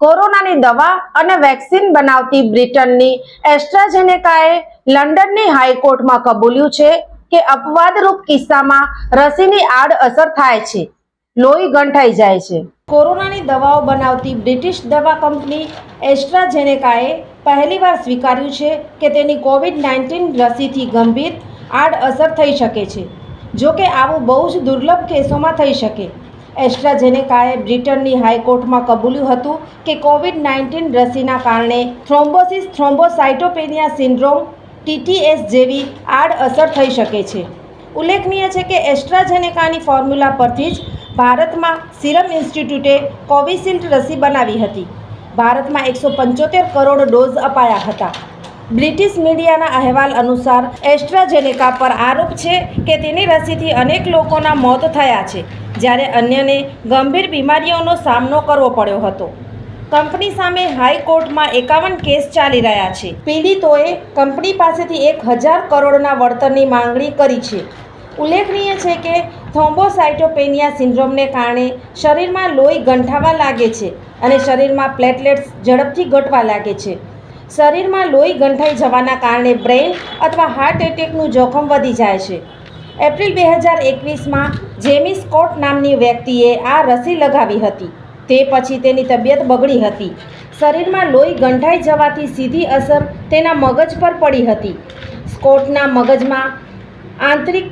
કોરોનાની દવા અને વેક્સિન બનાવતી બ્રિટનની એસ્ટ્રાઝેનેકાએ લંડનની હાઈકોર્ટમાં કબૂલ્યું છે કે અપવાદરૂપ કિસ્સામાં રસીની આડઅસર થાય છે. લોહી ગંઠાઈ જાય છે. કોરોનાની દવાઓ બનાવતી બ્રિટિશ દવા કંપની એસ્ટ્રાઝેનેકાએ પહેલીવાર સ્વીકાર્યું છે કે તેની કોવિડ નાઇન્ટીન રસીથી ગંભીર આડઅસર થઈ શકે છે. જો કે આવું બહુ જ દુર્લભ કેસોમાં થઈ શકે. એસ્ટ્રાઝેનેકાએ બ્રિટનની હાઈકોર્ટમાં કબૂલ્યું હતું કે કોવિડ નાઇન્ટીન રસીના કારણે થ્રોમ્બોસિસ થ્રોમ્બોસાઇટોપેનિયા સિન્ડ્રોમ ટીટીએસ જેવી આડઅસર થઈ શકે છે. ઉલ્લેખનીય છે કે એસ્ટ્રાઝેનેકાની ફોર્મ્યુલા પરથી જ ભારતમાં સિરમ ઇન્સ્ટિટ્યૂટે કોવિશિલ્ડ રસી બનાવી હતી. ભારતમાં એકસો પંચોતેર કરોડ ડોઝ અપાયા હતા. બ્રિટિશ મીડિયાના અહેવાલ અનુસાર એસ્ટ્રાજેનિકા પર આરોપ છે કે તેની રસીથી અનેક લોકોના મોત થયા છે, જ્યારે અન્યને ગંભીર બીમારીઓનો સામનો કરવો પડ્યો હતો. કંપની સામે હાઈકોર્ટમાં એકાવન કેસ ચાલી રહ્યા છે. પીડિતોએ કંપની પાસેથી એક હજાર કરોડના વળતરની માંગણી કરી છે. ઉલ્લેખનીય છે કે થોમ્બોસાઇટોપેનિયા સિન્ડ્રોમને કારણે શરીરમાં લોહી ગંઠાવા લાગે છે અને શરીરમાં પ્લેટલેટ્સ ઝડપથી ઘટવા લાગે છે. શરીરમાં લોહી ગંઠાઈ જવાના કારણે બ્રેઇન અથવા હાર્ટ એટેકનું જોખમ વધી જાય છે. એપ્રિલ બે હજાર એકવીસમાં જેમી સ્કોટ નામની વ્યક્તિએ આ રસી લગાવી હતી. તે પછી તેની તબિયત બગડી હતી. શરીરમાં લોહી ગંઠાઈ જવાથી સીધી અસર તેના મગજ પર પડી હતી. સ્કોટના મગજમાં આંતરિક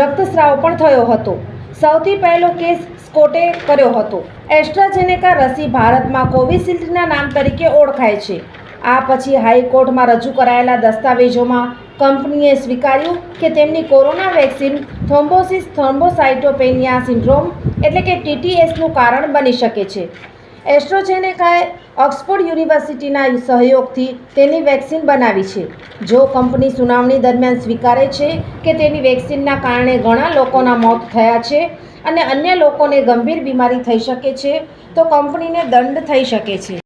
રક્તસ્રાવ પણ થયો હતો. સૌથી પહેલો કેસ સ્કોટે કર્યો હતો. એસ્ટ્રાજેનેકા રસી ભારતમાં કોવિશિલ્ડના નામ તરીકે ઓળખાય છે. આ પછી હાઈકોર્ટમાં રજૂ કરાયેલા દસ્તાવેજોમાં કંપનીએ સ્વીકાર્યું કે તેમની corona vaccine thrombosis thrombocytopenia syndrome એટલે કે ટીટીએસનું કારણ બની શકે છે. એસ્ટ્રોજેનેકાએ ઓક્સફોર્ડ યુનિવર્સિટીના સહયોગથી તેની વેક્સિન બનાવી છે. જો કંપની સુનાવણી દરમિયાન સ્વીકારે છે કે તેની વેક્સિનના કારણે ઘણા લોકોના મોત થયા છે અને અન્ય લોકોને ગંભીર બીમારી થઈ શકે છે, તો કંપનીને દંડ થઈ શકે છે.